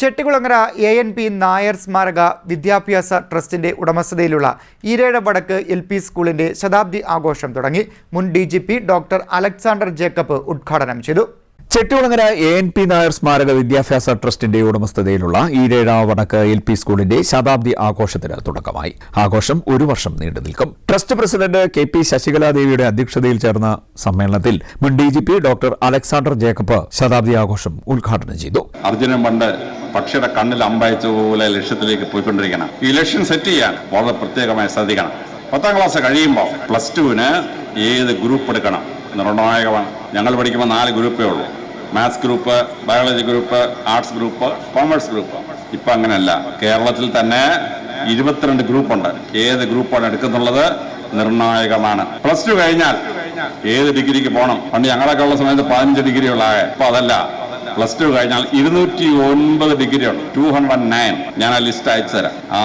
Chettikulangara A N P Nair സ്മാരക വിദ്യാഭ്യാസ ട്രസ്റ്റിന്റെ ഉടമസ്ഥതയിലുള്ള ഈരേഴ വടക്ക് എൽ പി സ്കൂളിന്റെ ശതാബ്ദി ആഘോഷം തുടങ്ങി. മുൻ ഡി ഡോക്ടർ അലക്സാണ്ടർ ജേക്കബ് ഉദ്ഘാടനം ചെയ്തു. Chettikulangara A N P Nair സ്മാരക വിദ്യാഭ്യാസ ട്രസ്റ്റിന്റെ ഉടമസ്ഥതയിലുള്ള ഈരേഴാം വടക്ക് എൽ പി സ്കൂളിന്റെ ശതാബ്ദി ആഘോഷത്തിന് തുടക്കമായി. ആഘോഷം ഒരു വർഷം നീണ്ടു നിൽക്കും. ട്രസ്റ്റ് പ്രസിഡന്റ് കെ പി ശശികലാദേവിയുടെ അധ്യക്ഷതയിൽ ചേർന്ന സമ്മേളനത്തിൽ മുൻ D G P doctor Alexander Jacob ശതാബ്ദി ആഘോഷം ഉദ്ഘാടനം ചെയ്തു. അർജുനൻ പണ്ട് പക്ഷിയുടെ കണ്ണിൽ അമ്പയച്ച പോലെ ലക്ഷ്യത്തിലേക്ക് പോയിക്കൊണ്ടിരിക്കണം. ഈ ലക്ഷ്യം സെറ്റ് ചെയ്യാൻ വളരെ പ്രത്യേകമായി ശ്രദ്ധിക്കണം. പത്താം ക്ലാസ് കഴിയുമ്പോൾ പ്ലസ് ടുവിന് ഏത് ഗ്രൂപ്പ് എടുക്കണം? നിർണായകമാണ്. ഞങ്ങൾ പഠിക്കുമ്പോൾ നാല് ഗ്രൂപ്പേ ഉള്ളൂ. Maths group biology group arts group commerce group ഇപ്പം അങ്ങനെയല്ല. കേരളത്തിൽ തന്നെ ഇരുപത്തിരണ്ട് ഗ്രൂപ്പുണ്ട്. ഏത് ഗ്രൂപ്പാണ് എടുക്കുന്നുള്ളത്? നിർണായകമാണ്. പ്ലസ് ടു കഴിഞ്ഞാൽ ഏത് ഡിഗ്രിക്ക് പോകണം പണ്ട് ഞങ്ങളൊക്കെ ഉള്ള സമയത്ത് പതിനഞ്ച് ഡിഗ്രി ഉള്ള ഇപ്പൊ അതല്ല. പ്ലസ് ടു കഴിഞ്ഞാൽ ഇരുന്നൂറ്റി ഒൻപത് ഡിഗ്രി ഉണ്ട് ടു ഹൺഡ്രഡ് നയൻ. ഞാൻ ആ ലിസ്റ്റ് അയച്ചു തരാം. ആ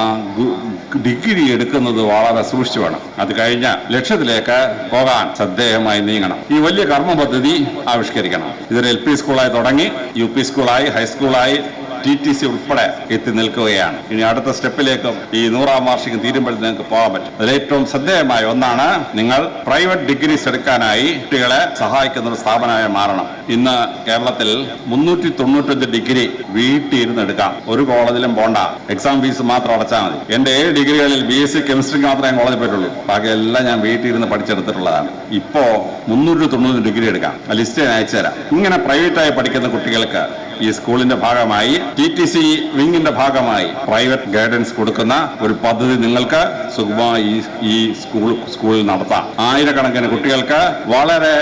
ഡിഗ്രി എടുക്കുന്നത് വളരെ സൂക്ഷിച്ചു വേണം അത് കഴിഞ്ഞ ലക്ഷ്യത്തിലേക്ക് പോകാൻ ശ്രദ്ധേയമായി നീങ്ങണം. ഈ വലിയ കർമ്മ പദ്ധതി ആവിഷ്കരിക്കണം. ഇതൊരു എൽ പി സ്കൂളായി തുടങ്ങി യു പി സ്കൂളായി ഹൈസ്കൂളായി ടി ടി സി ഉൾപ്പെടെ എത്തി നിൽക്കുകയാണ്. ഇനി അടുത്ത സ്റ്റെപ്പിലേക്കും ഈ നൂറാം വാർഷികം തീരുമ്പോഴത്തേക്ക് നിങ്ങൾക്ക് പോകാൻ പറ്റും. അതിൽ ഏറ്റവും ശ്രദ്ധേയമായ ഒന്നാണ് നിങ്ങൾ പ്രൈവറ്റ് ഡിഗ്രീസ് എടുക്കാനായി കുട്ടികളെ സഹായിക്കുന്ന ഒരു സ്ഥാപനമായി മാറണം. ഇന്ന് കേരളത്തിൽ മുന്നൂറ്റി തൊണ്ണൂറ്റഞ്ച് ഡിഗ്രി വീട്ടിൽ ഇരുന്ന് എടുക്കാം. ഒരു കോളേജിലും പോണ്ട. എക്സാം ഫീസ് മാത്രം അടച്ചാൽ മതി. എന്റെ ഏഴ് ഡിഗ്രികളിൽ ബി എസ് സി കെമിസ്ട്രിക്ക് മാത്രമേ ഞാൻ കോളേജിൽ പോയിട്ടുള്ളൂ ബാക്കി എല്ലാം ഞാൻ വീട്ടിൽ ഇരുന്ന് പഠിച്ചെടുത്തിട്ടുള്ളതാണ്. ഇപ്പോ മുന്നൂറ്റി തൊണ്ണൂറ് ഡിഗ്രി എടുക്കാം. ലിസ്റ്റ് ഞാൻ അയച്ചു തരാം ഇങ്ങനെ പ്രൈവറ്റായി പഠിക്കുന്ന കുട്ടികൾക്ക് ഈ സ്കൂളിന്റെ ഭാഗമായി ടി ടി സി വിങ്ങിന്റെ ഭാഗമായി പ്രൈവറ്റ് ഗൈഡൻസ് കൊടുക്കുന്ന ഒരു പദ്ധതി നിങ്ങൾക്ക് സുഗമമായി ഈ സ്കൂൾ സ്കൂളിൽ നടത്താം. ആയിരക്കണക്കിന് കുട്ടികൾക്ക് വളരെ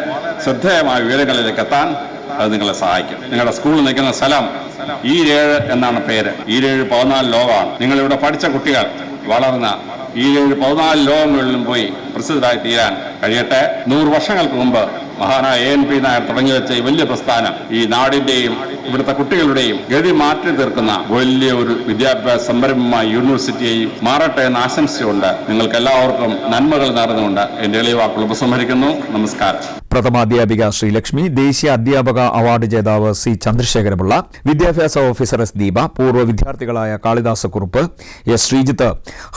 ശ്രദ്ധേയമായ വിവരങ്ങളിലേക്ക് എത്താൻ അത് നിങ്ങളെ സഹായിക്കും. നിങ്ങളുടെ സ്കൂൾ നിൽക്കുന്ന സ്ഥലം ഈരേഴ് എന്നാണ് പേര്. ഈരേഴ് പതിനാല് ലോകമാണ്. നിങ്ങളിവിടെ പഠിച്ച കുട്ടികൾ വളർന്ന ഈ ഈരേഴ് പതിനാല് ലോകങ്ങളിലും പോയി പ്രസിദ്ധരായി തീരാൻ കഴിയട്ടെ. നൂറ് വർഷങ്ങൾക്ക് മുമ്പ് മഹാനായ എ എൻ പി നായർ തുടങ്ങി വെച്ച ഈ വലിയ പ്രസ്ഥാനം ഈ നാടിന്റെയും ഇവിടുത്തെ കുട്ടികളുടെയും ഗതി മാറ്റി തീർക്കുന്ന വലിയ ഒരു വിദ്യാഭ്യാസ സംരംഭമായി യൂണിവേഴ്സിറ്റിയെയും മാറട്ടെ എന്ന് ആശംസിച്ചുകൊണ്ട് നിങ്ങൾക്ക് എല്ലാവർക്കും നന്മകൾ നേർന്നുകൊണ്ട് എന്റെ എളിയ വാക്കുകൾ ഉപസംഹരിക്കുന്നു. നമസ്കാരം. പ്രഥമാധ്യാപിക ശ്രീലക്ഷ്മി ദേശീയ അധ്യാപക അവാർഡ് ജേതാവ് സി ചന്ദ്രശേഖരമുള്ള വിദ്യാഭ്യാസ ഓഫീസർ എസ് ദീപ പൂർവ വിദ്യാർത്ഥികളായ Kalidasa Kurup S Sreejith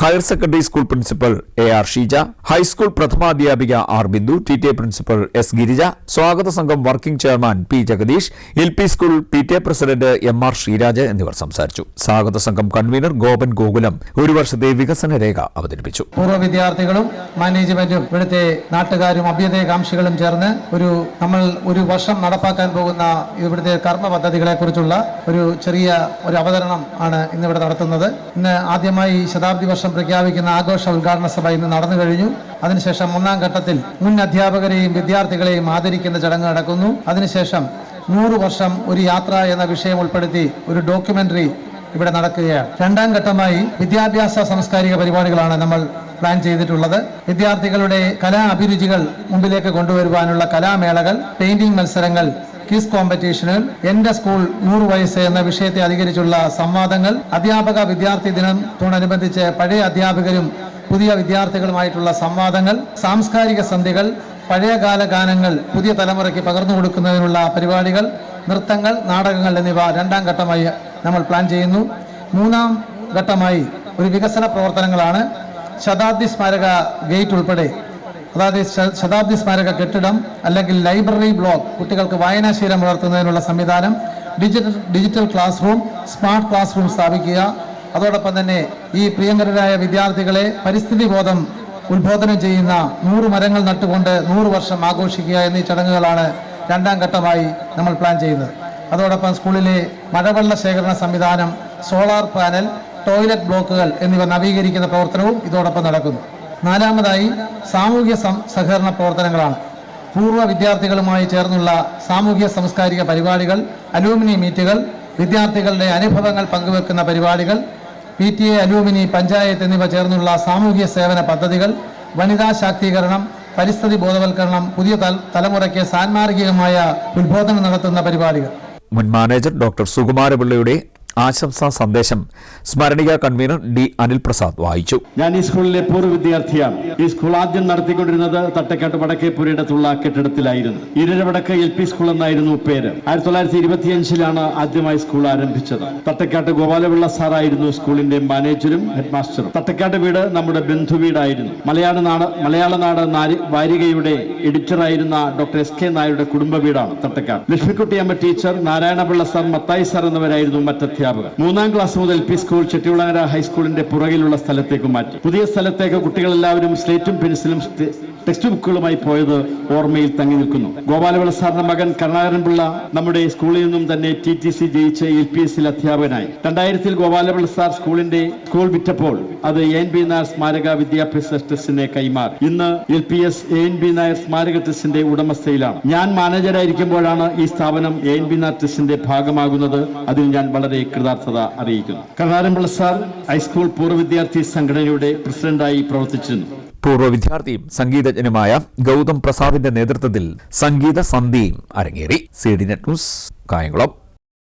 higher secondary school principal A R Sheeja high school പ്രഥമാധ്യാപിക R Bindu T T A principal S Girija സ്വാഗത സംഘം working chairman P Jagadeesh L P school P T A president M R Sreeraj എന്നിവർ സംസാരിച്ചു. സ്വാഗത സംഘം convener Gopan Gokulam ഒരു വർഷത്തെ വികസന രേഖ അവതരിപ്പിച്ചു. പൂർവ വിദ്യാർത്ഥികളും മാനേജ്മെന്റും ഇവിടുത്തെ നാട്ടുകാരും അഭ്യുദയകാംക്ഷികളും ചേർന്ന് ഒരു നമ്മൾ ഒരു വർഷം നടപ്പാക്കാൻ പോകുന്ന ഇവിടുത്തെ കർമ്മ പദ്ധതികളെ കുറിച്ചുള്ള ഒരു ചെറിയ ഒരു അവതരണം ആണ് ഇന്നിവിടെ നടത്തുന്നത്. ഇന്ന് ആദ്യമായി ശതാബ്ദി വർഷം പ്രഖ്യാപിക്കുന്ന ആഘോഷ ഉദ്ഘാടന സഭ ഇന്ന് നടന്നു കഴിഞ്ഞു. അതിനുശേഷം ഒന്നാം ഘട്ടത്തിൽ മുൻ അധ്യാപകരെയും വിദ്യാർത്ഥികളെയും ആദരിക്കുന്ന ചടങ്ങ് നടക്കുന്നു. അതിനുശേഷം നൂറ് വർഷം ഒരു യാത്ര എന്ന വിഷയം ഉൾപ്പെടുത്തി ഒരു ഡോക്യുമെന്ററി ഇവിടെ നടക്കുകയാണ്. രണ്ടാം ഘട്ടമായി വിദ്യാഭ്യാസ സാംസ്കാരിക പരിപാടികളാണ് നമ്മൾ പ്ലാൻ ചെയ്തിട്ടുള്ളത്. വിദ്യാർത്ഥികളുടെ കലാ അഭിരുചികൾ മുമ്പിലേക്ക് കൊണ്ടുവരുവാനുള്ള കലാമേളകൾ പെയിന്റിംഗ് മത്സരങ്ങൾ ക്വിസ് കോമ്പറ്റീഷനുകൾ എന്റെ സ്കൂൾ നൂറ് വയസ്സ് എന്ന വിഷയത്തെ അധികരിച്ചുള്ള സംവാദങ്ങൾ അധ്യാപക വിദ്യാർത്ഥി ദിനത്തോടനുബന്ധിച്ച് പഴയ അധ്യാപകരും പുതിയ വിദ്യാർത്ഥികളുമായിട്ടുള്ള സംവാദങ്ങൾ സാംസ്കാരിക സന്ധ്യകൾ പഴയകാല ഗാനങ്ങൾ പുതിയ തലമുറയ്ക്ക് പകർന്നു കൊടുക്കുന്നതിനുള്ള പരിപാടികൾ നൃത്തങ്ങൾ നാടകങ്ങൾ എന്നിവ രണ്ടാം ഘട്ടമായി നമ്മൾ പ്ലാൻ ചെയ്യുന്നു. മൂന്നാം ഘട്ടമായി ഒരു വികസന പ്രവർത്തനങ്ങളാണ്. ശതാബ്ദി സ്മാരക ഗേറ്റ് ഉൾപ്പെടെ അതായത് ശതാബ്ദി സ്മാരക കെട്ടിടം അല്ലെങ്കിൽ ലൈബ്രറി ബ്ലോക്ക് കുട്ടികൾക്ക് വായനാശീലം വളർത്തുന്നതിനുള്ള സംവിധാനം digital digital class room smart class room സ്ഥാപിക്കുക. അതോടൊപ്പം തന്നെ ഈ പ്രിയങ്കരരായ വിദ്യാർത്ഥികളെ പരിസ്ഥിതി ബോധം ഉദ്ബോധനം ചെയ്യുന്ന നൂറ് മരങ്ങൾ നട്ടുകൊണ്ട് നൂറ് വർഷം ആഘോഷിക്കുക എന്നീ ചടങ്ങുകളാണ് രണ്ടാം ഘട്ടമായി നമ്മൾ പ്ലാൻ ചെയ്യുന്നത്. അതോടൊപ്പം സ്കൂളിലെ മഴവെള്ള ശേഖരണ സംവിധാനം സോളാർ പാനൽ ടോയ്ലറ്റ് ബ്ലോക്കുകൾ എന്നിവ നവീകരിക്കുന്ന പ്രവർത്തനവും ഇതോടൊപ്പം നടക്കുന്നു. നാലാമതായി സാമൂഹ്യ സഹകരണ പ്രവർത്തനങ്ങളാണ്. പൂർവ വിദ്യാർത്ഥികളുമായി ചേർന്നുള്ള സാമൂഹ്യ സാംസ്കാരിക പരിപാടികൾ അലൂമിനി മീറ്റുകൾ വിദ്യാർത്ഥികളുടെ അനുഭവങ്ങൾ പങ്കുവെക്കുന്ന പരിപാടികൾ P T A alumni panchayat എന്നിവ ചേർന്നുള്ള സാമൂഹ്യ സേവന പദ്ധതികൾ വനിതാ ശാക്തീകരണം പരിസ്ഥിതി ബോധവൽക്കരണം പുതിയ തലമുറയ്ക്ക് സാൻമാർഗികമായ ഉദ്ബോധനം നടത്തുന്ന പരിപാടികൾ. മുൻ മാനേജർ ഡോക്ടർ സുകുമാരപിള്ളയുടെ ആശംസാ സന്ദേശം. സ്മരണിക കൺവീനർ ഡി അനിൽ പ്രസാദ് വായിച്ചു. ഞാൻ ഈ സ്കൂളിലെ പൂർവ വിദ്യാർത്ഥിയാണ്. ഈ സ്കൂൾ ആദ്യം നടത്തിക്കൊണ്ടിരുന്നത് തട്ടക്കാട്ട് വടക്കേപ്പുരയിടത്തുള്ള കെട്ടിടത്തിലായിരുന്നു. ഇരവടക്ക് എൽ പി സ്കൂൾ എന്നായിരുന്നു പേര്. ആയിരത്തി തൊള്ളായിരത്തി ഇരുപത്തിയഞ്ചിലാണ് ആദ്യമായി സ്കൂൾ ആരംഭിച്ചത്. തട്ടക്കാട്ട് ഗോപാലപിള്ള സാറായിരുന്നു സ്കൂളിന്റെ മാനേജരും ഹെഡ് മാസ്റ്ററും തട്ടക്കാട്ട് വീട് നമ്മുടെ ബന്ധു വീടായിരുന്നു. മലയാള നാട് മലയാള നാട് വാരികയുടെ എഡിറ്ററായിരുന്ന ഡോക്ടർ എസ് കെ നായരുടെ കുടുംബ വീടാണ് Thattakkad. Lakshmikuttyamma teacher Narayanapillai sir Mathai sir എന്നിവരായിരുന്നു മറ്റധ്യാപകർ മൂന്നാം ക്ലാസ് മുതൽ പി സ്കൂൾ ചെട്ടിവിളങ്ങര ഹൈസ്കൂളിന്റെ പുറകിലുള്ള സ്ഥലത്തേക്ക് മാറ്റി. പുതിയ സ്ഥലത്തേക്ക് കുട്ടികളെല്ലാവരും സ്ലേറ്റും പെൻസിലും ടെക്സ്റ്റ് ബുക്കുകളുമായി പോയത് ഓർമ്മയിൽ തങ്ങി നിൽക്കുന്നു. ഗോപാലപിള്ള സാറിന്റെ മകൻ കരുണാകരൻപിള്ള നമ്മുടെ സ്കൂളിൽ നിന്നും തന്നെ ടി ടി സി ജയിച്ച് എൽ പി എസിൽ അധ്യാപകനായി. രണ്ടായിരത്തിൽ ഗോപാലപിള്ള സാർ സ്കൂളിന്റെ സ്കൂൾ വിറ്റപ്പോൾ അത് എൻ ബി നായർ സ്മാരക വിദ്യാഭ്യാസ ട്രസ്റ്റിനെ കൈമാറി. ഇന്ന് L P S N B Nair സ്മാരക ട്രസ്റ്റിന്റെ ഉടമസ്ഥയിലാണ്. ഞാൻ മാനേജരായിരിക്കുമ്പോഴാണ് ഈ സ്ഥാപനം എൻ ബി നായർ ട്രസ്റ്റിന്റെ ഭാഗമാകുന്നത്. അതിൽ ഞാൻ വളരെ കൃതാർത്ഥത അറിയിക്കുന്നു. കരുണാകരൻ സാർ ഹൈസ്കൂൾ പൂർവ വിദ്യാർത്ഥി സംഘടനയുടെ പ്രസിഡന്റായി പ്രവർത്തിച്ചിരുന്നു. പൂർവ വിദ്യാർത്ഥിയും സംഗീതജ്ഞനുമായ ഗൗതം പ്രസാദിന്റെ നേതൃത്വത്തിൽ സംഗീത സന്ധ്യയും അരങ്ങേറി. C D net news Kayamkulam.